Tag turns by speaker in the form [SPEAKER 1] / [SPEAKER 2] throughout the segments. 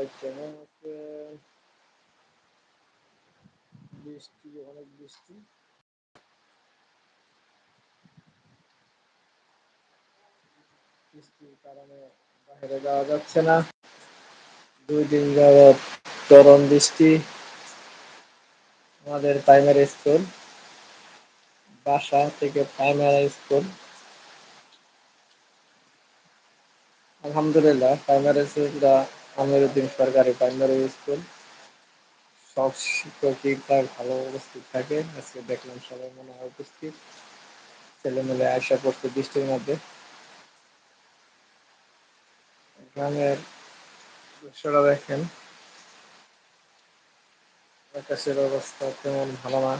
[SPEAKER 1] এখানে হচ্ছে বৃষ্টি অনেক বৃষ্টি বৃষ্টির কারণে বাইরে যাওয়া যাচ্ছে না দুই দিন যাবৎ চরম বৃষ্টি আমাদের প্রাইমারি স্কুল বাসা থেকে প্রাইমারি স্কুল আলহামদুলিল্লাহ প্রাইমারি স্কুলটা আমিরুদ্দিন সরকারি প্রাইমারি স্কুল সব শিক্ষকই তার ভালো উপস্থিত থাকে আজকে দেখলাম সবাই মনে হয় উপস্থিত। ছেলেমেলে আয়সা পড়তে বৃষ্টির মধ্যে। গ্রামের দৃশ্যটা দেখেন। আকাশের অবস্থা তেমন ভালো না।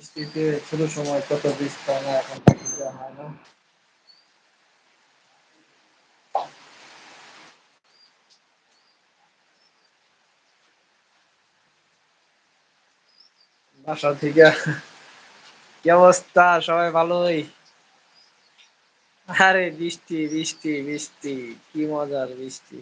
[SPEAKER 1] বৃষ্টিতে ছোট সময় কত বৃষ্টি না এখন হয় না? বাসা থেকে কি অবস্থা? সবাই ভালোই? আরে বৃষ্টি বৃষ্টি বৃষ্টি, কি মজার বৃষ্টি।